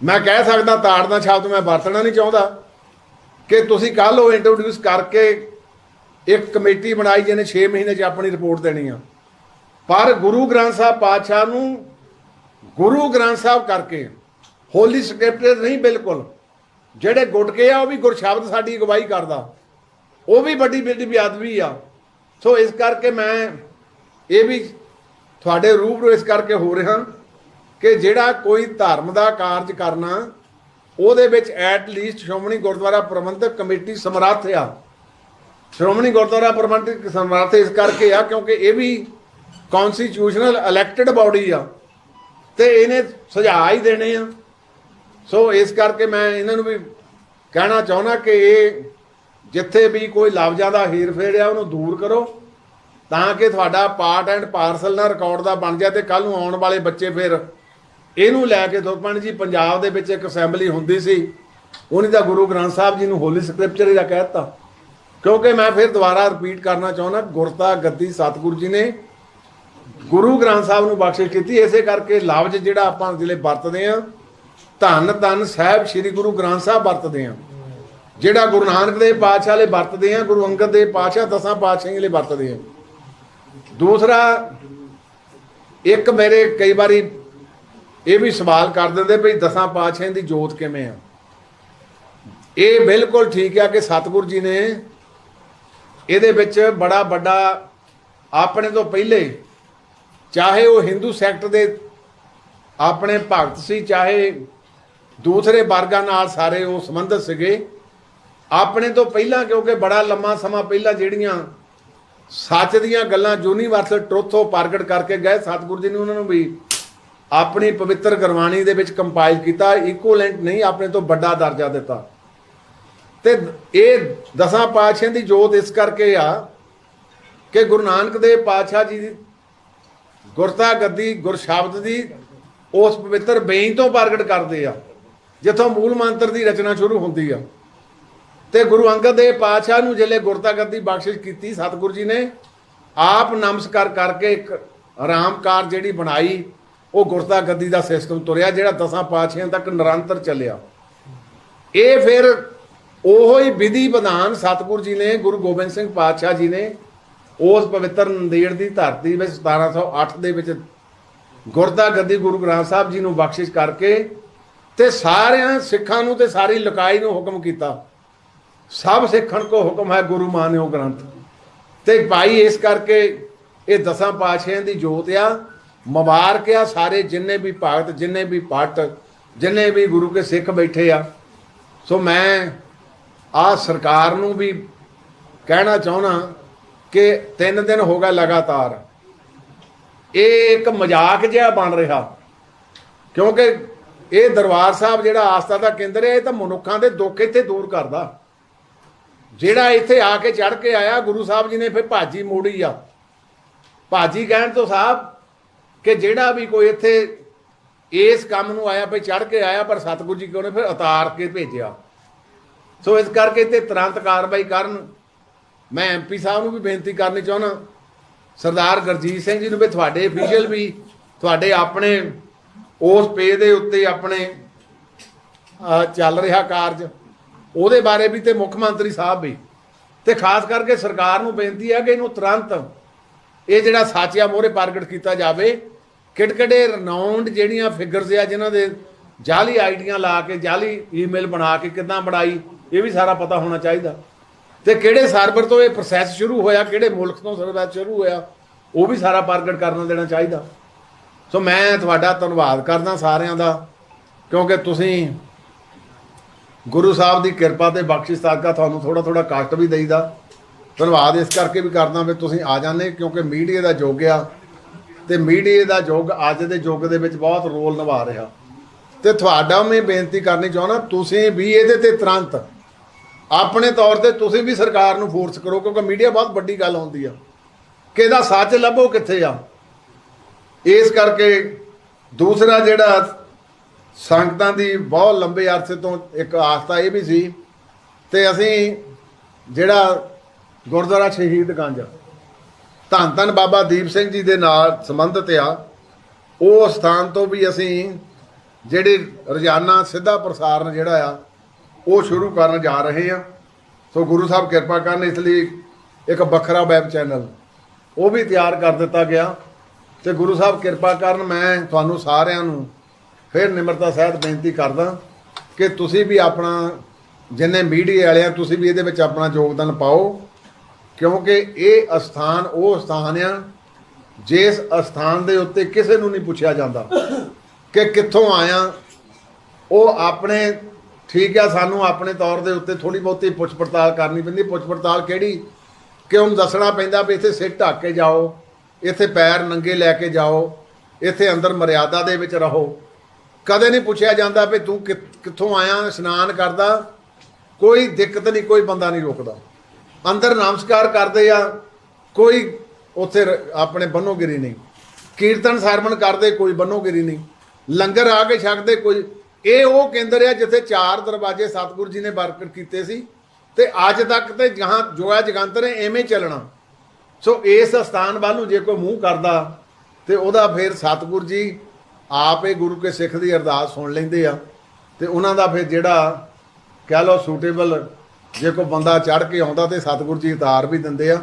ਮੈਂ ਕਹਿ ਸਕਦਾ ਤਾੜਨਾ ਸ਼ਬਦ ਮੈਂ ਵਰਤਣਾ ਨਹੀਂ ਚਾਹੁੰਦਾ। ਕਿ ਤੁਸੀਂ ਕੱਲ ਉਹ ਇੰਟਰੋਡਿਊਸ ਕਰਕੇ ਇੱਕ ਕਮੇਟੀ ਬਣਾਈ ਜਿਹਨੇ 6 ਮਹੀਨੇ 'ਚ ਆਪਣੀ ਰਿਪੋਰਟ ਦੇਣੀ ਆ। ਪਰ ਗੁਰੂ ਗ੍ਰੰਥ ਸਾਹਿਬ ਪਾਤਸ਼ਾਹ ਨੂੰ ਗੁਰੂ ਗ੍ਰੰਥ ਸਾਹਿਬ ਕਰਕੇ ਹੋਲੀ ਸਕ੍ਰਿਪਚਰ ਨਹੀਂ ਬਿਲਕੁਲ, ਜਿਹੜੇ ਗੁਟਕੇ ਆ ਉਹ ਵੀ ਗੁਰਸ਼ਬਦ ਸਾਡੀ ਅਗਵਾਈ ਕਰਦਾ। ਉਹ ਵੀ ਵੱਡੀ ਵੱਡੀ ਬੇਅਦਬੀ ਆ। ਸੋ ਇਸ ਕਰਕੇ ਮੈਂ ਇਹ ਵੀ ਤੁਹਾਡੇ ਰੂਬਰੂ ਇਸ ਕਰਕੇ ਹੋ ਰਿਹਾ ਕਿ ਜਿਹੜਾ ਕੋਈ ਧਰਮ ਦਾ ਕਾਰਜ ਕਰਨਾ ਉਹਦੇ ਵਿੱਚ at least Shiromani Gurdwara Parbandhak Committee ਸਮਰੱਥ ਆ। ਸ਼੍ਰੋਮਣੀ ਗੁਰਦੁਆਰਾ ਪ੍ਰਬੰਧਕ ਸਮਰੱਥ ਇਸ ਕਰਕੇ ਆ ਕਿਉਂਕਿ ਇਹ ਵੀ ਕਨਸਟੀਟਿਊਸ਼ਨਲ ਇਲੈਕਟਿਡ ਬਾਡੀ ਆ ਤੇ ਇਹਨੇ ਸੁਝਾਅ ਹੀ ਦੇਣੇ ਆ। ਸੋ ਇਸ ਕਰਕੇ ਮੈਂ ਇਹਨਾਂ ਨੂੰ ਵੀ ਕਹਿਣਾ ਚਾਹੁੰਦਾ ਕਿ ਇਹ ਜਿੱਥੇ ਵੀ ਕੋਈ ਲਫ਼ਜ਼ਾਂ ਦਾ ਹੇਰ-ਫੇਰ ਆ, ਉਹਨੂੰ ਦੂਰ ਕਰੋ ਤਾਂ ਕਿ ਤੁਹਾਡਾ ਪਾਰਟ ਐਂਡ ਪਾਰਸਲ ਨਾਲ ਰਿਕਾਰਡ ਦਾ ਬਣ ਜਾਏ ਤੇ ਕੱਲ ਨੂੰ ਆਉਣ ਵਾਲੇ ਬੱਚੇ ਫਿਰ ਇਹਨੂੰ ਲੈ ਕੇ ਦੁਰਪਣ ਜੀ, ਪੰਜਾਬ ਦੇ ਵਿੱਚ ਇੱਕ ਅਸੈਂਬਲੀ ਹੁੰਦੀ ਸੀ। ਉਹਨੇ ਤਾਂ ਗੁਰੂ ਗ੍ਰੰਥ ਸਾਹਿਬ ਜੀ ਨੂੰ ਹੋਲੀ ਸਕ੍ਰਿਪਚਰ ਹੀ ਦਾ ਕਹਿਤਾ ਕਿਉਂਕਿ ਮੈਂ ਫਿਰ ਦੁਬਾਰਾ ਰਿਪੀਟ ਕਰਨਾ ਚਾਹੁੰਦਾ, ਗੁਰਤਾ, ਗੱਦੀ, ਸਤਿਗੁਰੂ ਜੀ ਨੇ ਗੁਰੂ ਗ੍ਰੰਥ ਸਾਹਿਬ ਨੂੰ ਬਖਸ਼ਿਸ਼ ਕੀਤੀ। ਇਸੇ ਕਰਕੇ ਲਫ਼ਜ਼ ਜਿਹੜਾ ਆਪਾਂ ਜਿਹੜੇ ਵਰਤਦੇ ਆ ਧੰਨ ਧੰਨ ਸਾਹਿਬ ਸ੍ਰੀ ਗੁਰੂ ਗ੍ਰੰਥ ਸਾਹਿਬ ਵਰਤਦੇ ਆ ਜਿਹੜਾ ਗੁਰੂ ਨਾਨਕ ਦੇਵ ਪਾਤਸ਼ਾਹ ਲਈ ਵਰਤਦੇ ਆ ਗੁਰੂ ਅੰਗਦ ਦੇਵ ਪਾਤਸ਼ਾਹ, ਦਸਾਂ ਪਾਤਸ਼ਾਹਾਂ ਲਈ ਵਰਤਦੇ ਆ ਦੂਸਰਾ, ਇੱਕ ਮੇਰੇ ਕਈ ਵਾਰੀ ਇਹ ਵੀ ਸਵਾਲ ਕਰ ਦਿੰਦੇ ਵੀ ਦਸਾਂ ਪਾਤਸ਼ਾਹਾਂ ਦੀ ਜੋਤ ਕਿਵੇਂ ਆ? ਇਹ ਬਿਲਕੁਲ ਠੀਕ ਆ ਕਿ ਸਤਿਗੁਰੂ ਜੀ ਨੇ ਇਹਦੇ ਵਿੱਚ ਬੜਾ ਵੱਡਾ ਆਪਣੇ ਤੋਂ ਪਹਿਲੇ ਚਾਹੇ ਉਹ ਹਿੰਦੂ ਸੈਕਟ ਦੇ ਆਪਣੇ ਭਗਤ ਸੀ, ਚਾਹੇ ਦੂਸਰੇ ਵਰਗਾਂ ਨਾਲ ਸਾਰੇ ਉਹ ਸੰਬੰਧਿਤ ਸੀਗੇ, ਆਪਣੇ ਤੋਂ ਪਹਿਲਾਂ ਕਿਉਂਕਿ ਬੜਾ ਲੰਮਾ ਸਮਾਂ ਪਹਿਲਾਂ ਜਿਹੜੀਆਂ ਸੱਚ ਦੀਆਂ ਗੱਲਾਂ ਯੂਨੀਵਰਸਲ ਟਰੁੱਥ ਉਹ ਪ੍ਰਗਟ ਕਰਕੇ ਗਏ, ਸਤਿਗੁਰੂ ਜੀ ਨੇ ਉਹਨਾਂ ਨੂੰ ਵੀ ਆਪਣੀ ਪਵਿੱਤਰ ਗੁਰਬਾਣੀ ਦੇ ਵਿੱਚ ਕੰਪਾਈਲ ਕੀਤਾ ਇਕੁਇਵਲੈਂਟ ਨਹੀਂ, ਆਪਣੇ ਤੋਂ ਵੱਡਾ ਦਰਜਾ ਦਿੱਤਾ। ਤੇ ਇਹ ਦਸਾਂ ਪਾਤਸ਼ਾਹਾਂ ਦੀ ਜੋਤ ਇਸ ਕਰਕੇ ਆ ਕਿ ਗੁਰੂ ਨਾਨਕ ਦੇਵ ਪਾਤਸ਼ਾਹ ਜੀ ਦੀ ਗੁਰਤਾ ਗੱਦੀ ਗੁਰਸ਼ਬਦ ਦੀ ਉਸ ਪਵਿੱਤਰ ਬੇਈ ਤੋਂ ਪ੍ਰਗਟ ਕਰਦੇ ਆ, ਜਿੱਥੋਂ ਮੂਲ ਮੰਤਰ ਦੀ ਰਚਨਾ ਸ਼ੁਰੂ ਹੁੰਦੀ ਆ। ਤੇ ਗੁਰੂ ਅੰਗਦ ਦੇਵ ਪਾਤਸ਼ਾਹ ਨੂੰ ਜਿਹੜੇ ਗੁਰਤਾ ਗੱਦੀ ਬਖਸ਼ਿਸ਼ ਕੀਤੀ, ਸਤਿਗੁਰੂ ਜੀ ਨੇ ਆਪ ਨਮਸਕਾਰ ਕਰਕੇ ਇੱਕ ਆਰਾਮਕਾਰ ਜਿਹੜੀ ਬਣਾਈ ਉਹ ਗੁਰਤਾ ਗੱਦੀ ਦਾ ਸਿਸਟਮ ਤੁਰਿਆ ਜਿਹੜਾ ਦਸਾਂ ਪਾਤਸ਼ਾਹਾਂ ਤੱਕ ਨਿਰੰਤਰ ਚੱਲਿਆ। ਇਹ ਫਿਰ ਉਹੋ ਹੀ ਵਿਧੀ ਵਿਧਾਨ ਸਤਿਗੁਰੂ ਜੀ ਨੇ, ਗੁਰੂ ਗੋਬਿੰਦ ਸਿੰਘ ਪਾਤਸ਼ਾਹ ਜੀ ਨੇ, ਉਸ ਪਵਿੱਤਰ ਨੰਦੇੜ ਦੀ ਧਰਤੀ ਵਿੱਚ 1708 ਦੇ ਵਿੱਚ ਗੁਰਦਾ ਗੱਦੀ ਗੁਰੂ ਗ੍ਰੰਥ ਸਾਹਿਬ ਜੀ ਨੂੰ ਬਖਸ਼ਿਸ਼ ਕਰਕੇ ਤੇ ਸਾਰਿਆਂ ਸਿੱਖਾਂ ਨੂੰ ਤੇ ਸਾਰੀ ਲੁਕਾਈ ਨੂੰ ਹੁਕਮ ਕੀਤਾ। ਸਭ ਸਿੱਖਣ ਕੋ ਹੁਕਮ ਹੈ ਗੁਰੂ ਮਾਨਿਓ ਗ੍ਰੰਥ। ਤੇ ਭਾਈ ਇਸ ਕਰਕੇ ਇਹ ਦਸਾਂ ਪਾਤਸ਼ਾਹਾਂ ਦੀ ਜੋਤ ਆ। ਮੁਬਾਰਕ ਆ ਸਾਰੇ ਜਿੰਨੇ ਵੀ ਭਗਤ, ਜਿੰਨੇ ਵੀ ਪਟ ਜਿੰਨੇ ਵੀ ਗੁਰੂ ਕੇ ਸਿੱਖ ਬੈਠੇ ਆ। ਸੋ ਮੈਂ ਆ ਸਰਕਾਰ ਨੂੰ ਵੀ ਕਹਿਣਾ ਚਾਹਣਾ ਕਿ ਤਿੰਨ ਦਿਨ ਹੋ ਗਿਆ ਲਗਾਤਾਰ। ਇਹ ਇੱਕ ਮਜ਼ਾਕ ਜਿਹਾ ਬਣ ਰਿਹਾ। ਕਿਉਂਕਿ ਇਹ ਦਰਬਾਰ ਸਾਹਿਬ ਜਿਹੜਾ ਆਸਥਾ ਦਾ ਕੇਂਦਰ ਹੈ, ਇਹ ਤਾਂ ਮਨੁੱਖਾਂ ਦੇ ਦੁੱਖ ਇੱਥੇ ਦੂਰ ਕਰਦਾ। ਜਿਹੜਾ ਇੱਥੇ ਆ ਕੇ ਚੜ ਕੇ ਆਇਆ, ਗੁਰੂ ਸਾਹਿਬ ਜੀ ਨੇ ਫਿਰ ਭਾਜੀ ਮੋੜੀ ਆ। ਭਾਜੀ ਕਹਿਣ ਤੋਂ ਸਾਹਿਬ ਕਿ ਜਿਹੜਾ ਵੀ ਕੋਈ ਇੱਥੇ ਇਸ ਕੰਮ ਨੂੰ ਆਇਆ, ਭਈ ਚੜ ਕੇ ਆਇਆ, ਪਰ ਸਤਿਗੁਰੂ ਜੀ ਕਿਉਂ ਨੇ ਫਿਰ ਉਤਾਰ ਕੇ ਭੇਜਿਆ। ਸੋ ਇਸ ਕਰਕੇ ਤੇ ਤੁਰੰਤ ਕਾਰਵਾਈ ਕਰਨ ਮੈਂ ਐਮਪੀ ਸਾਹਿਬ ਨੂੰ ਵੀ ਬੇਨਤੀ ਕਰਨੀ ਚਾਹੁੰਦਾ। ਸਰਦਾਰ ਗੁਰਜੀਤ ਸਿੰਘ ਜੀ ਨੂੰ ਵੀ, ਤੁਹਾਡੇ ਅਫੀਸ਼ੀਅਲ ਵੀ, ਤੁਹਾਡੇ ਆਪਣੇ ਉਸ ਪੇਜ ਦੇ ਉੱਤੇ ਆਪਣੇ ਚੱਲ ਰਿਹਾ ਕਾਰਜ। ਉਹਦੇ ਬਾਰੇ ਵੀ ਤੇ ਮੁੱਖ ਮੰਤਰੀ ਸਾਹਿਬ ਵੀ। ਤੇ ਖਾਸ ਕਰਕੇ ਸਰਕਾਰ ਨੂੰ ਬੇਨਤੀ ਹੈ ਕਿ ਇਹਨੂੰ ਤੁਰੰਤ ਇਹ ਜਿਹੜਾ ਸਾਚਿਆ ਮੋਹਰੇ ਪ੍ਰਗਟ ਕੀਤਾ ਜਾਵੇ। ਕਿਹੜੇ ਰਨਾਉਂਡ ਜਿਹੜੀਆਂ ਫਿਗਰਸ ਆ, ਜਿਨ੍ਹਾਂ ਦੇ ਜਾਲੀ ਆਈਡੀਆਂ ਲਾ ਕੇ, ਜਾਲੀ ਈਮੇਲ ਬਣਾ ਕੇ ਕਿੱਦਾਂ ਬਣਾਈ, ਇਹ ਵੀ ਸਾਰਾ ਪਤਾ ਹੋਣਾ ਚਾਹੀਦਾ। ਤੇ ਕਿਹੜੇ ਸਰਵਰ ਤੋਂ ਇਹ ਪ੍ਰੋਸੈਸ ਸ਼ੁਰੂ ਹੋਇਆ, ਕਿਹੜੇ ਮੁਲਕ ਤੋਂ ਸਰਵਰ ਸ਼ੁਰੂ ਹੋਇਆ, ਉਹ ਵੀ ਸਾਰਾ ਪ੍ਰਗਟ ਕਰਨਾ ਦੇਣਾ ਚਾਹੀਦਾ। ਸੋ ਮੈਂ ਤੁਹਾਡਾ ਧੰਨਵਾਦ ਕਰਦਾ ਸਾਰਿਆਂ ਦਾ, ਕਿਉਂਕਿ ਤੁਸੀਂ ਗੁਰੂ ਸਾਹਿਬ ਦੀ ਕਿਰਪਾ ਤੇ ਬਖਸ਼ਿਸ਼ ਸਦਕਾ ਤੁਹਾਨੂੰ ਥੋੜਾ ਥੋੜਾ ਕਸ਼ਟ ਵੀ ਦੇਈਦਾ। ਧੰਨਵਾਦ ਇਸ ਕਰਕੇ ਵੀ ਕਰਦਾ ਵੀ ਤੁਸੀਂ ਆ ਜਾਂਦੇ, ਕਿਉਂਕਿ ਮੀਡੀਆ ਦਾ ਯੁੱਗ ਆ। ਤੇ ਮੀਡੀਆ ਦਾ ਯੁੱਗ ਅੱਜ ਦੇ ਯੁੱਗ ਦੇ ਵਿੱਚ ਬਹੁਤ ਰੋਲ ਨਿਭਾ ਰਿਹਾ। ਤੇ ਤੁਹਾਡਾ ਮੈਂ ਬੇਨਤੀ ਕਰਨੀ ਚਾਹੁੰਦਾ, ਤੁਸੀਂ ਵੀ ਇਹਦੇ ਤੇ ਤੁਰੰਤ ਆਪਣੇ ਤੌਰ ਤੇ ਤੁਸੀਂ ਵੀ ਸਰਕਾਰ ਨੂੰ ਫੋਰਸ ਕਰੋ, ਕਿਉਂਕਿ ਮੀਡੀਆ ਬਹੁਤ ਵੱਡੀ ਗੱਲ ਹੁੰਦੀ ਆ। ਕਿ ਇਹਦਾ ਸੱਚ ਲੱਭੋ ਕਿੱਥੇ ਆ? ਇਸ ਕਰਕੇ ਦੂਸਰਾ ਜਿਹੜਾ ਸੰਗਤਾਂ ਦੀ ਬਹੁਤ ਲੰਬੇ ਅਰਸੇ ਤੋਂ ਇੱਕ ਆਸਤਾ ਇਹ ਵੀ ਸੀ, ਤੇ ਅਸੀਂ ਜਿਹੜਾ ਗੁਰਦੁਆਰਾ ਸ਼ਹੀਦ ਗੰਜ ਧੰਨ ਧੰਨ ਬਾਬਾ ਦੀਪ ਸਿੰਘ ਜੀ ਦੇ ਨਾਲ ਸੰਬੰਧਿਤ ਆ। ਉਹ ਸਥਾਨ ਤੋਂ ਵੀ ਅਸੀਂ ਜਿਹੜੇ ਰੋਜ਼ਾਨਾ ਸਿੱਧਾ ਪ੍ਰਸਾਰਣ ਜਿਹੜਾ ਆ, ਉਹ ਸ਼ੁਰੂ ਕਰਨ ਜਾ ਰਹੇ ਆ ਸੋ ਗੁਰੂ ਸਾਹਿਬ ਕਿਰਪਾ ਕਰਨ ਇਸ ਲਈ ਇੱਕ ਵੱਖਰਾ ਵੈਬ ਚੈਨਲ ਉਹ ਵੀ ਤਿਆਰ ਕਰ ਦਿੱਤਾ ਗਿਆ। ਤੇ ਗੁਰੂ ਸਾਹਿਬ ਕਿਰਪਾ ਕਰਨ ਮੈਂ ਤੁਹਾਨੂੰ ਸਾਰਿਆਂ ਨੂੰ ਫਿਰ ਨਿਮਰਤਾ ਸਹਿਤ ਬੇਨਤੀ ਕਰਦਾ ਕਿ ਤੁਸੀਂ ਵੀ ਆਪਣਾ ਜਿੰਨੇ ਮੀਡੀਆ ਵਾਲੇ ਆ, ਤੁਸੀਂ ਵੀ ਇਹਦੇ ਵਿੱਚ ਆਪਣਾ ਯੋਗਦਾਨ ਪਾਓ। ਕਿਉਂਕਿ ਇਹ ਅਸਥਾਨ, ਉਹ ਅਸਥਾਨ ਆ, ਜਿਸ ਅਸਥਾਨ ਦੇ ਉੱਤੇ ਕਿਸੇ ਨੂੰ ਨਹੀਂ ਪੁੱਛਿਆ ਜਾਂਦਾ ਕਿ ਕਿੱਥੋਂ ਆਇਆ। ਉਹ ਆਪਣੇ, ਠੀਕ ਆ, ਸਾਨੂੰ ਆਪਣੇ ਤੌਰ ਦੇ ਉੱਤੇ ਥੋੜੀ ਬਹੁਤੀ ਪੁੱਛ ਪੜਤਾਲ ਕਰਨੀ ਪੈਂਦੀ। ਪੁੱਛ ਪੜਤਾਲ ਕਿਹੜੀ? ਕਿ ਉਹਨੂੰ ਦੱਸਣਾ ਪੈਂਦਾ ਵੀ ਇੱਥੇ ਸਿਰ ਢੱਕ ਕੇ ਜਾਓ, ਇੱਥੇ ਪੈਰ ਨੰਗੇ ਲੈ ਕੇ ਜਾਓ, ਇੱਥੇ ਅੰਦਰ ਮਰਿਆਦਾ ਦੇ ਵਿੱਚ ਰਹੋ। ਕਦੇ ਨਹੀਂ ਪੁੱਛਿਆ ਜਾਂਦਾ ਵੀ ਤੂੰ ਕਿ- ਕਿੱਥੋਂ ਆਇਆ, ਇਸ਼ਨਾਨ ਕਰਦਾ। ਕੋਈ ਦਿੱਕਤ ਨਹੀਂ, ਕੋਈ ਬੰਦਾ ਨਹੀਂ ਰੋਕਦਾ। ਅੰਦਰ ਨਮਸਕਾਰ ਕਰਦੇ ਆ, ਕੋਈ ਉੱਥੇ ਆਪਣੇ ਬੰਨੋਗਿਰੀ ਨਹੀਂ। ਕੀਰਤਨ ਸਰਵਣ ਕਰਦੇ, ਕੋਈ ਬੰਨੋਗਿਰੀ ਨਹੀਂ। ਲੰਗਰ ਆ ਕੇ ਛਕਦੇ, ਕੋਈ, ਇਹ ਉਹ ਕੇਂਦਰ ਆ ਜਿੱਥੇ ਚਾਰ ਦਰਵਾਜ਼ੇ ਸਤਿਗੁਰੂ ਜੀ ਨੇ ਬਰਕਤ ਕੀਤੇ ਸੀ ਤੇ ਅੱਜ ਤੱਕ ਤੇ ਜਹਾਂ ਜੋਆ ਜਗੰਤਰ ਹੈ ਐਵੇਂ ਹੀ ਚੱਲਣਾ। ਸੋ ਇਸ ਸਥਾਨ ਵੱਲ ਨੂੰ ਜੇ ਕੋਈ ਮੂੰਹ ਕਰਦਾ, ਤੇ ਉਹਦਾ ਫਿਰ ਸਤਿਗੁਰ ਜੀ ਆਪ ਇਹ ਗੁਰੂ ਕੇ ਸਿੱਖ ਦੀ ਅਰਦਾਸ ਸੁਣ ਲੈਂਦੇ ਆ। ਤੇ ਉਹਨਾਂ ਦਾ ਫਿਰ ਜਿਹੜਾ, ਕਹਿ ਲਓ ਸੂਟੇਬਲ ਜੇ ਕੋਈ ਬੰਦਾ ਚੜ ਕੇ ਆਉਂਦਾ ਤੇ ਸਤਿਗੁਰ ਜੀ ਉਤਾਰ ਵੀ ਦਿੰਦੇ ਆ।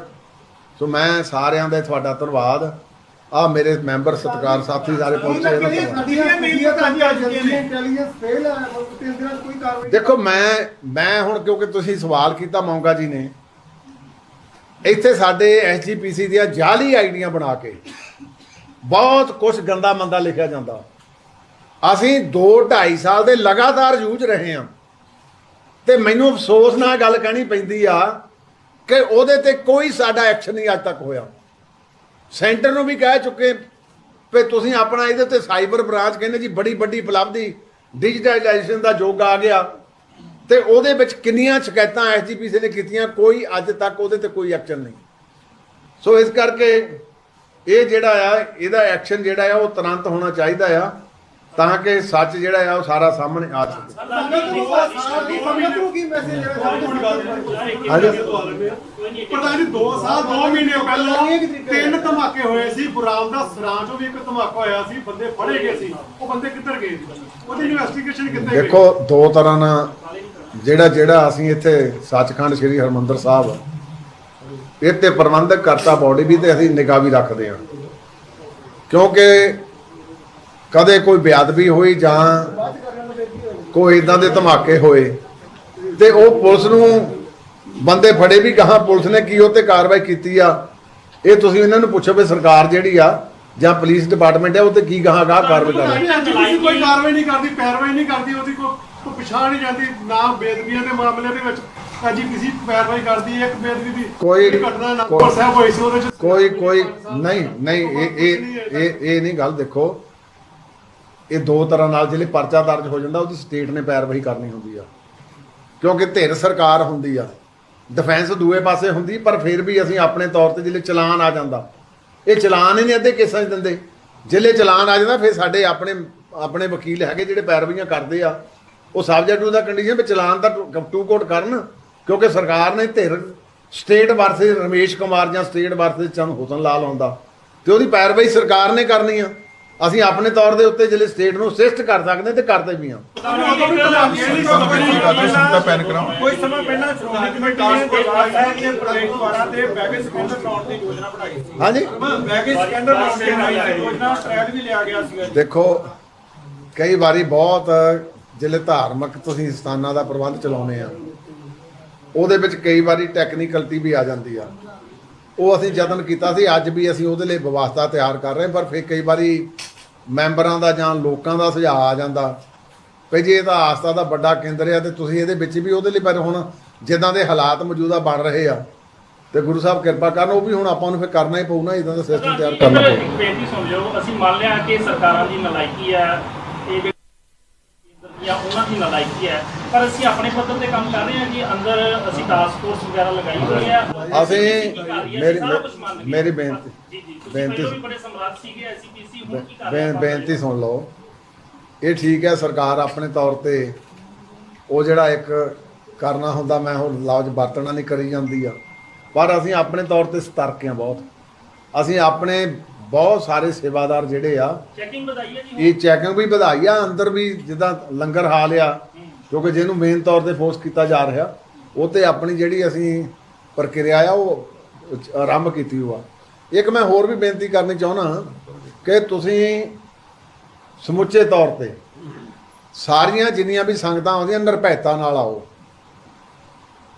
ਸੋ ਮੈਂ ਸਾਰਿਆਂ ਦਾ ਤੁਹਾਡਾ ਧੰਨਵਾਦ। ਆ ਮੇਰੇ ਮੈਂਬਰ ਸਤਿਕਾਰ ਸਾਥੀ ਸਾਰੇ ਪਹੁੰਚੇ ਕਾਰਵਾਈ ਦੇਖੋ ਮੈਂ ਮੈਂ ਹੁਣ ਕਿਉਂਕਿ ਤੁਸੀਂ ਸਵਾਲ ਕੀਤਾ ਮੌਂਗਾ ਜੀ ਨੇ ਇੱਥੇ ਸਾਡੇ ਐਸਜੀਪੀਸੀ ਦੀਆਂ ਜਾਲੀ ਆਈਡੀਆਂ ਬਣਾ ਕੇ ਬਹੁਤ ਕੁਝ ਗੰਦਾ ਮੰਦਾ ਲਿਖਿਆ ਜਾਂਦਾ। ਅਸੀਂ 2 2.5 ਸਾਲ ਦੇ ਲਗਾਤਾਰ ਜੂਝ ਰਹੇ ਹਾਂ। ਤੇ ਮੈਨੂੰ ਅਫਸੋਸ ਨਾਲ ਗੱਲ ਕਹਿਣੀ ਪੈਂਦੀ ਆ ਕਿ ਉਹਦੇ ਤੇ ਕੋਈ ਸਾਡਾ ਐਕਸ਼ਨ ਨਹੀਂ ਅੱਜ ਤੱਕ ਹੋਇਆ। ਸੈਂਟਰ ਨੂੰ ਵੀ ਕਹਿ ਚੁੱਕੇ ਵੀ ਤੁਸੀਂ ਆਪਣਾ ਇਹਦੇ ਤੇ ਸਾਈਬਰ ਬ੍ਰਾਂਚ ਕਹਿੰਦੇ ਜੀ ਬੜੀ ਵੱਡੀ ਉਪਲਬਧੀ ਡਿਜੀਟਲਾਈਜੇਸ਼ਨ ਦਾ ਯੁੱਗ ਆ ਗਿਆ। ਤੇ ਉਹਦੇ ਵਿੱਚ ਕਿੰਨੀਆਂ ਸ਼ਿਕਾਇਤਾਂ ਐਸਜੀਪੀਸੀ ਨੇ ਕੀਤੀਆਂ, ਕੋਈ ਅੱਜ ਤੱਕ ਉਹਦੇ ਤੇ ਕੋਈ ਐਕਸ਼ਨ ਨਹੀਂ। ਸੋ ਇਸ ਕਰਕੇ ਇਹ ਜਿਹੜਾ ਆ, ਇਹਦਾ ਐਕਸ਼ਨ ਜਿਹੜਾ ਆ, ਉਹ ਤੁਰੰਤ ਹੋਣਾ ਚਾਹੀਦਾ ਆ। ਤਾਂ ਕਿ ਸੱਚ ਜਿਹੜਾ ਆ ਉਹ ਸਾਰਾ ਸਾਹਮਣੇ ਆ ਸਕੇ। ਸੰਗਤ ਨੂੰ ਸਾਲ ਦੀ ਸੰਗਤ ਨੂੰ ਕੀ ਮੈਸੇਜ ਹੈ? ਹਾਂਜੀ। ਪ੍ਰਧਾਨ ਜੀ 2 ਸਾਲ 2 ਮਹੀਨੇ ਪਹਿਲਾਂ ਤਿੰਨ ਧਮਾਕੇ ਹੋਏ ਸੀ ਗੁਰਾਮ ਦਾ ਸਰਾਂ ਚੋਂ ਵੀ ਇੱਕ ਧਮਾਕਾ ਹੋਇਆ ਸੀ ਬੰਦੇ ਫੜੇ ਗਏ ਸੀ। ਉਹ ਬੰਦੇ ਕਿੱਧਰ ਗਏ ਸੀ? ਉਹਦੀ ਇਨਵੈਸਟੀਗੇਸ਼ਨ ਕਿੱਥੇ ਗਈ ਦੇਖੋ ਦੋ ਤਰ੍ਹਾਂ ਨਾਲ ਜਿਹੜਾ ਜਿਹੜਾ ਅਸੀਂ ਇੱਥੇ ਸੱਚਖੰਡ ਸ੍ਰੀ ਹਰਮੰਦਰ ਸਾਹਿਬ ਇਹ ਤੇ ਪ੍ਰਬੰਧਕ ਕਰਤਾ ਬੋਡੀ ਵੀ ਤੇ ਅਸੀਂ ਨਿਗਾਹ ਵੀ ਰੱਖਦੇ ਹਾਂ। ਕਿਉਂਕਿ ਕਦੇ ਕੋਈ ਬਿਆਦਬੀ ਹੋਈ ਜਾਂ ਕੋਈ ਇਦਾਂ ਦੇ ਧਮਾਕੇ ਹੋਏ ਤੇ ਉਹ ਪੁਲਿਸ ਨੂੰ ਬੰਦੇ ਫੜੇ ਵੀ ਗਾਹਾਂ ਪੁਲਿਸ ਨੇ ਕੀ ਉਹ ਤੇ ਕਾਰਵਾਈ ਕੀਤੀ ਆ? ਇਹ ਤੁਸੀਂ ਇਹਨਾਂ ਨੂੰ ਪੁੱਛੋ ਵੀ ਸਰਕਾਰ ਜਿਹੜੀ ਆ ਜਾਂ ਪੁਲਿਸ ਡਿਪਾਰਟਮੈਂਟ ਆ ਉਹ ਤੇ ਕੀ ਗਾਹਾਂ ਗਾਹ ਕਾਰਵਾਈ ਕਰ ਰਹੀ ਕੋਈ ਕਾਰਵਾਈ ਨਹੀਂ ਕਰਦੀ ਪੈਰਵਾਈ ਨਹੀਂ ਕਰਦੀ ਉਹਦੀ ਕੋਈ ਪਛਾਣ ਨਹੀਂ ਜਾਂਦੀ ਨਾ ਬੇਦਬੀਆਂ ਦੇ ਮਾਮਲੇ ਦੇ ਵਿੱਚ। ਐਨਜੀਪੀਸੀ ਪੈਰਵਾਈ ਕਰਦੀ ਹੈ ਇੱਕ ਬੇਦਬੀ ਦੀ ਕੋਈ- ਜਿਹੜੀ ਘਟਨਾ ਨਾ ਕੋਈ- ਨਹੀਂ ਨਹੀਂ ਇਹ ਇਹ ਇਹ ਨਹੀਂ ਗੱਲ ਦੇਖੋ। ਇਹ ਦੋ ਤਰ੍ਹਾਂ ਨਾਲ ਜਿਹੜੇ ਪਰਚਾ ਦਰਜ ਹੋ ਜਾਂਦਾ, ਉਹਦੀ ਸਟੇਟ ਨੇ ਪੈਰਵਾਈ ਕਰਨੀ ਹੁੰਦੀ ਆ। ਕਿਉਂਕਿ ਧਿਰ ਸਰਕਾਰ ਹੁੰਦੀ ਆ। ਡਿਫੈਂਸ ਦੂਏ ਪਾਸੇ ਹੁੰਦੀ, ਪਰ ਫਿਰ ਵੀ ਅਸੀਂ ਆਪਣੇ ਤੌਰ ਤੇ ਜਿਹੜੇ ਚਲਾਨ ਆ ਜਾਂਦਾ। ਇਹ ਚਲਾਨ ਹੀ ਨਹੀਂ ਅੱਧੇ ਕੇਸਾਂ 'ਚ ਦਿੰਦੇ। ਜਿਹੜੇ ਚਲਾਨ ਆ ਜਾਂਦਾ, ਫਿਰ ਸਾਡੇ ਆਪਣੇ ਆਪਣੇ ਵਕੀਲ ਹੈਗੇ ਜਿਹੜੇ ਪੈਰਵਾਈਆਂ ਕਰਦੇ ਆ। ਉਹ ਸਬਜੈਕਟ ਟੂ ਦਾ ਕੰਡੀਸ਼ਨ ਵਿੱਚ ਚਲਾਨ ਦਾ ਟੂ ਕੋਟ ਕਰਨ, ਕਿਉਂਕਿ ਸਰਕਾਰ ਨੇ ਧਿਰ, ਸਟੇਟ ਵਰਸੇ ਰਮੇਸ਼ ਕੁਮਾਰ ਜਾਂ ਸਟੇਟ ਵਰਸੇ ਚੰਦ ਹੁਸਨ ਲਾਲ ਆਉਂਦਾ। ਤੇ ਉਹਦੀ ਪੈਰਵਾਈ ਸਰਕਾਰ ਨੇ ਕਰਨੀ ਆ। ਅਸੀਂ ਆਪਣੇ ਤੌਰ ਦੇ ਉੱਤੇ ਜਿਹੜੇ ਸਟੇਟ ਨੂੰ ਅਸਿਸਟ ਕਰ ਸਕਦੇ ਤੇ ਕਰਦੇ ਵੀ ਹਾਂ। ਉਦੋਂ ਵੀ ਧਮਾਕੇ ਨਹੀਂ ਕੰਪਨੀ ਕੋਈ ਸਮਾਂ ਪਹਿਲਾਂ ਸ਼੍ਰੋਮਣੀ ਕਮੇਟੀ ਨੇ ਦਰਬਾਰ ਸਾਹਿਬ ਦੇ ਪ੍ਰਵੇਸ਼ ਦੁਆਰਾ ਤੇ ਬੈਗੇਜ ਸਕੈਂਡਰ ਲਾਉਣ ਦੀ ਯੋਜਨਾ ਬਣਾਈ ਸੀ। ਹਾਂਜੀ। ਬੈਗੇਜ ਸਕੈਂਡਰ ਲਾਉਣ ਦੀ ਯੋਜਨਾ ਟ੍ਰਾਇਲ ਵੀ ਲਿਆ ਗਿਆ ਸੀਗਾ ਦੇਖੋ ਕਈ ਵਾਰੀ ਬਹੁਤ ਜਿਹੜੇ ਧਾਰਮਿਕ ਤੁਸੀਂ ਸਥਾਨਾਂ ਦਾ ਪ੍ਰਬੰਧ ਚਲਾਉਨੇ ਆ ਉਹਦੇ ਵਿੱਚ ਕਈ ਵਾਰੀ ਟੈਕਨੀਕਲਟੀ ਵੀ ਆ ਜਾਂਦੀ ਆ। ਉਹ ਅਸੀਂ ਯਤਨ ਕੀਤਾ ਸੀ ਅੱਜ ਵੀ ਅਸੀਂ ਉਹਦੇ ਲਈ ਵਿਵਸਥਾ ਤਿਆਰ ਕਰ ਰਹੇ ਪਰ ਫਿਰ ਕਈ ਵਾਰੀ ਮੈਂਬਰਾਂ ਦਾ ਜਾਂ ਲੋਕਾਂ ਦਾ ਸੁਝਾਅ ਆ ਜਾਂਦਾ। ਵੀ ਜੇ ਇਹ ਤਾਂ ਆਸਥਾ ਦਾ ਵੱਡਾ ਕੇਂਦਰ ਆ ਤੇ ਤੁਸੀਂ ਇਹਦੇ ਵਿੱਚ ਵੀ ਉਹਦੇ ਲਈ ਪਰ ਹੁਣ ਜਿੱਦਾਂ ਦੇ ਹਾਲਾਤ ਮੌਜੂਦਾ ਬਣ ਰਹੇ ਆ ਤੇ ਗੁਰੂ ਸਾਹਿਬ ਕਿਰਪਾ ਕਰਨ ਉਹ ਵੀ ਹੁਣ ਆਪਾਂ ਨੂੰ ਫਿਰ ਕਰਨਾ ਹੀ ਪਊ ਨਾ ਇਦਾਂ ਦਾ ਸਿਸਟਮ ਤਿਆਰ ਕਰਨਾ ਪਊ ਬੇਨਤੀ ਸੁਣ ਲਿਓ। ਅਸੀਂ ਮੰਨ ਲਿਆ ਕਿ ਸਰਕਾਰਾਂ ਦੀ ਨਲਾਇਕੀ ਹੈ ਇਹ ਦੀਆਂ ਉਹਨਾਂ ਦੀ ਨਲਾਇਕੀ ਹੈ ਪਰ ਅਸੀਂ ਆਪਣੇ ਪੱਧਰ ਤੇ ਕੰਮ ਕਰ ਰਹੇ ਹਾਂ ਕਿ ਅੰਦਰ ਅਸੀਂ ਟਾਸਕ ਫੋਰਸ ਵਗੈਰਾ ਲਗਾਈ ਹੋਈ ਹੈ ਅਸੀਂ-? ਮੇਰੀ-। ਮੇਰੀ ਬੇਨਤੀ- ਜੀ ਜੀ ਬੇਨਤੀ- ਵੀ ਬੜੇ ਸਮਰਾਟ ਸੀਗੇ ਐਸਪੀਸੀ ਹੁਣ ਕੀ ਕਰ ਰਹੇ? ਬੇਨਤੀ ਸੁਣ ਲਓ ਇਹ ਠੀਕ ਹੈ ਸਰਕਾਰ ਆਪਣੇ ਤੌਰ ਤੇ ਉਹ ਜਿਹੜਾ ਇੱਕ ਕਰਨਾ ਹੁੰਦਾ ਮੈਂ ਉਹ ਲਫ਼ਜ਼ ਵਰਤਣਾ ਨਹੀਂ ਕਰੀ ਜਾਂਦੀ ਆ ਪਰ ਅਸੀਂ ਆਪਣੇ ਤੌਰ ਤੇ ਸਤਰਕ ਹਾਂ ਬਹੁਤ ਅਸੀਂ ਆਪਣੇ ਬਹੁਤ ਸਾਰੇ ਸੇਵਾਦਾਰ ਜਿਹੜੇ ਆ ਚੈਕਿੰਗ ਵਧਾਈ ਹੈ ਜੀ ਇਹ ਚੈਕਿੰਗ ਵੀ ਵਧਾਈ ਆ ਅੰਦਰ ਵੀ ਜਿੱਦਾਂ ਲੰਗਰ ਹਾਲ ਆ ਕਿਉਂਕਿ ਜਿਹਨੂੰ ਮੇਨ ਤੌਰ ਤੇ ਫੋਰਸ ਕੀਤਾ ਜਾ ਰਿਹਾ ਉਹ ਤੇ ਆਪਣੀ ਜਿਹੜੀ ਅਸੀਂ ਪ੍ਰਕਿਰਿਆ ਆ ਉਹ ਆਰੰਭ ਕੀਤੀ ਹੋਆ। ਇੱਕ ਮੈਂ ਹੋਰ ਵੀ ਬੇਨਤੀ ਕਰਨੀ ਚਾਹੁੰਦਾ ਕਿ ਤੁਸੀਂ ਸਮੁੱਚੇ ਤੌਰ ਤੇ ਸਾਰੀਆਂ ਜਿੰਨੀਆਂ ਵੀ ਸੰਗਤਾਂ ਆਉਂਦੀਆਂ ਨਿਰਭੈਤਾ ਨਾਲ ਆਓ।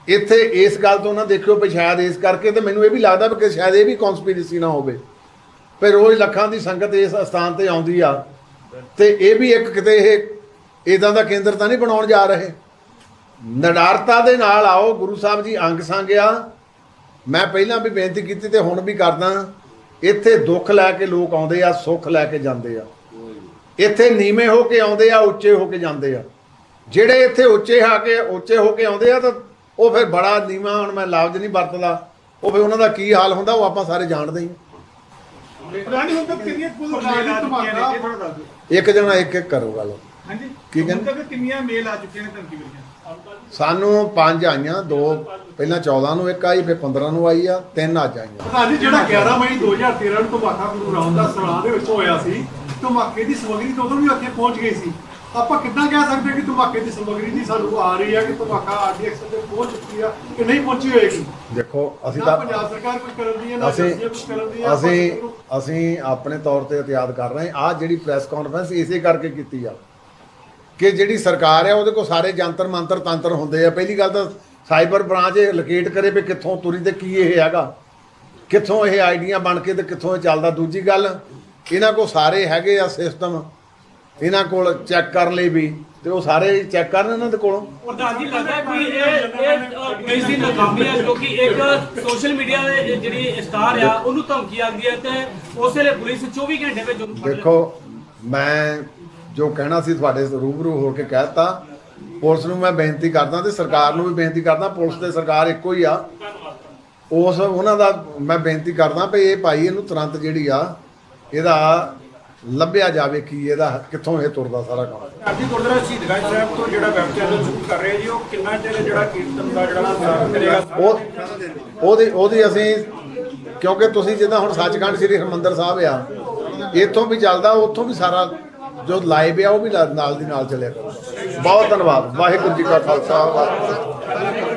ਇੱਥੇ ਇਸ ਗੱਲ ਤੋਂ ਨਾ ਦੇਖਿਓ ਵੀ ਸ਼ਾਇਦ ਇਸ ਕਰਕੇ ਤੇ ਮੈਨੂੰ ਇਹ ਵੀ ਲੱਗਦਾ ਕਿ ਸ਼ਾਇਦ ਇਹ ਵੀ ਕਨਸਪੀਰੇਸੀ ਨਾ ਹੋਵੇ। ਫਿਰ ਰੋਜ਼ ਲੱਖਾਂ ਦੀ ਸੰਗਤ ਇਸ ਸਥਾਨ ਤੇ ਆਉਂਦੀ ਆ। ਤੇ ਇਹ ਵੀ ਇੱਕ ਕਿਤੇ ਇਹ ਇਦਾਂ ਦਾ ਕੇਂਦਰ ਤਾਂ ਨਹੀਂ ਬਣਾਉਣ ਜਾ ਰਹੇ। ਨਡਾਰਤਾ ਦੇ ਨਾਲ ਆਓ, ਗੁਰੂ ਸਾਹਿਬ ਜੀ ਅੰਗ ਸੰਗਿਆ। ਮੈਂ ਪਹਿਲਾਂ ਵੀ ਬੇਨਤੀ ਕੀਤੀ ਤੇ ਹੁਣ ਵੀ ਕਰਦਾ। ਇੱਥੇ ਦੁੱਖ ਲੈ ਕੇ ਲੋਕ ਆਉਂਦੇ ਆ, ਸੁੱਖ ਲੈ ਕੇ ਜਾਂਦੇ ਆ। ਇੱਥੇ ਨੀਵੇਂ ਹੋ ਕੇ ਆਉਂਦੇ ਆ, ਉੱਚੇ ਹੋ ਕੇ ਜਾਂਦੇ ਆ। ਜਿਹੜੇ ਇੱਥੇ ਉੱਚੇ ਆ ਕੇ ਉੱਚੇ ਹੋ ਕੇ ਆਉਂਦੇ ਆ ਤਾਂ ਉਹ ਫਿਰ ਬੜਾ ਨੀਵਾਂ, ਹੁਣ ਮੈਂ ਲਫ਼ਜ਼ ਨਹੀਂ ਵਰਤਦਾ। ਉਹ ਫਿਰ ਉਹਨਾਂ ਦਾ ਕੀ ਹਾਲ ਹੁੰਦਾ, ਉਹ ਆਪਾਂ ਸਾਰੇ ਜਾਣਦੇ ਹੀ ਹਾਂ। ਰਾਣੀ ਹੁਣ ਤੱਕ ਕਿੰਨੀਆਂ ਕੁੱਲ ਰਾਣੀ ਧਮਾਕਾ? ਇਹ ਥੋੜਾ ਦੱਸ ਦਿਓ। ਇੱਕ ਜਣਾ ਇੱਕ ਇੱਕ ਕਰੋ ਗੱਲ। ਹਾਂਜੀ। ਕੀ ਹੁਣ ਕਹਿੰਦੇ? ਤੱਕ ਕਿੰਨੀਆਂ ਮੇਲ ਆ ਚੁੱਕੀਆਂ ਨੇ ਧਮਕੀ ਮਿਲੀਆਂ? ਸਾਨੂੰ ਪੰਜ ਆਈਆਂ ਦੋ ਪਹਿਲਾਂ 14 ਨੂੰ ਇੱਕ ਆਈ ਫਿਰ 15 ਨੂੰ ਆਈ ਆ ਤਿੰਨ ਅੱਜ ਆਈਆਂ। ਪ੍ਰਧਾਨ ਜੀ ਜਿਹੜਾ 11 ਮਈ 2013 ਨੂੰ ਧਮਾਕਾ ਗੁਰੂ ਰਾਮਦਾਸ ਸਰਾਂ ਦੇ ਵਿੱਚ ਹੋਇਆ ਸੀ ਧਮਾਕੇ ਦੀ ਸਮਗਰੀ ਤਾਂ ਉਦੋਂ ਵੀ ਉੱਥੇ ਪਹੁੰਚ ਗਈ ਸੀ। ਆਪਾਂ ਕਿੱਦਾਂ ਕਹਿ ਸਕਦੇ ਕਿ ਧਮਾਕੇ ਦੀ ਸਮਗਰੀ ਦੀ ਸਾਨੂੰ ਆ ਰਹੀ ਹੈ ਕਿ ਧਮਾਕਾ ਆਰਡੀਐਕਸ ਤੇ ਪਹੁੰਚ ਚੁੱਕੀ ਆ ਕਿ ਨਹੀਂ ਪਹੁੰਚੀ ਹੋਏਗੀ? ਦੇਖੋ ਅਸੀਂ ਤਾਂ ਪੰਜਾਬ ਸਰਕਾਰ ਕੁਝ ਕਰਨ ਦੀ ਹੈ ਨਾ ਕੁਝ ਕਰਨ ਦੀ ਹੈ ਅਸੀਂ ਅਸੀਂ ਆਪਣੇ ਤੌਰ ਤੇ ਇਤਿਆਦ ਕਰ ਰਹੇ ਹਾਂ। ਆ ਜਿਹੜੀ ਪ੍ਰੈਸ ਕਾਨਫਰੰਸ ਇਸੇ ਕਰਕੇ ਕੀਤੀ ਆ ਕਿ ਜਿਹੜੀ ਸਰਕਾਰ ਆ ਉਹਦੇ ਕੋਲ ਸਾਰੇ ਜੰਤਰ ਮੰਤਰ ਤੰਤਰ ਹੁੰਦੇ ਆ। ਪਹਿਲੀ ਗੱਲ ਤਾਂ ਸਾਈਬਰ ਬ੍ਰਾਂਚ ਇਹ ਲੋਕੇਟ ਕਰੇ ਵੀ ਕਿੱਥੋਂ ਤੁਰੀ ਤੇ ਕੀ ਇਹ ਹੈਗਾ। ਕਿੱਥੋਂ ਇਹ ਆਈਡੀਆਂ ਬਣ ਕੇ ਤੇ ਕਿੱਥੋਂ ਇਹ ਚੱਲਦਾ। ਦੂਜੀ ਗੱਲ ਇਹਨਾਂ ਕੋਲ ਸਾਰੇ ਹੈਗੇ ਆ ਸਿਸਟਮ ਇਹਨਾਂ ਕੋਲ ਚੈੱਕ ਕਰਨ ਲਈ ਵੀ ਤੇ ਉਹ ਸਾਰੇ ਚੈੱਕ ਕਰਨ ਇਹਨਾਂ ਦੇ ਕੋਲੋਂ। ਪ੍ਰਧਾਨ ਜੀ ਲੱਗਦਾ ਕਿ ਇਹ ਇਹ ਦੀ ਨਾਕਾਮੀ ਹੈ ਕਿਉਂਕਿ ਇੱਕ ਸੋਸ਼ਲ ਮੀਡੀਆ ਦੇ ਜਿਹੜੀ ਸਟਾਰ ਆ ਉਹਨੂੰ ਧਮਕੀ ਆਉਂਦੀ ਹੈ ਤੇ ਉਸ ਵੇਲੇ ਪੁਲਿਸ 24 ਘੰਟੇ ਵਿੱਚ ਉਹਨੂੰ ਫੜ ਲੈਂਦੀ ਹੈ। ਦੇਖੋ ਮੈਂ ਜੋ ਕਹਿਣਾ ਸੀ ਤੁਹਾਡੇ ਰੂਬਰੂ ਹੋ ਕੇ ਕਹਿਤਾ ਪੁਲਿਸ ਨੂੰ ਮੈਂ ਬੇਨਤੀ ਕਰਦਾ ਤੇ ਸਰਕਾਰ ਨੂੰ ਵੀ ਬੇਨਤੀ ਕਰਦਾ ਪੁਲਿਸ ਤੇ ਸਰਕਾਰ ਇੱਕੋ ਹੀ ਆ। ਉਸ ਉਹਨਾਂ ਦਾ ਮੈਂ ਬੇਨਤੀ ਕਰਦਾ ਵੀ ਇਹ ਭਾਈ ਇਹਨੂੰ ਤੁਰੰਤ ਜਿਹੜੀ ਆ ਇਹਦਾ ਲੱਭਿਆ ਜਾਵੇ ਕੀ ਇਹਦਾ ਕਿੱਥੋਂ ਇਹ ਤੁਰਦਾ ਸਾਰਾ ਕੰਮ। ਅੱਜ ਗੁਰਦੁਆਰਾ ਸ਼ਹੀਦਗੰਜ ਸਾਹਿਬ ਤੋਂ ਜਿਹੜਾ ਵੈਬ ਚੈਨਲ ਸ਼ੁਰੂ ਕਰ ਰਹੇ ਜੀ ਉਹ ਕਿੰਨਾ ਚਿਰ ਜਿਹੜਾ ਕੀਰਤਨ ਦਾ ਜਿਹੜਾ ਕਰੇਗਾ? ਉਹ ਉਹਦੀ ਉਹਦੀ ਅਸੀਂ ਕਿਉਂਕਿ ਤੁਸੀਂ ਜਿੱਦਾਂ ਹੁਣ ਸੱਚਖੰਡ ਸ੍ਰੀ ਹਰਿਮੰਦਰ ਸਾਹਿਬ ਆ ਇੱਥੋਂ ਵੀ ਚੱਲਦਾ ਉੱਥੋਂ ਵੀ ਸਾਰਾ ਜੋ ਲਾਈਵ ਆ ਉਹ ਵੀ ਨਾਲ ਦੀ ਨਾਲ ਚੱਲਿਆ ਬਹੁਤ ਧੰਨਵਾਦ। ਵਾਹਿਗੁਰੂ ਜੀ ਕਾ ਖਾਲਸਾ। ਵਾਹਿਗੁਰੂ।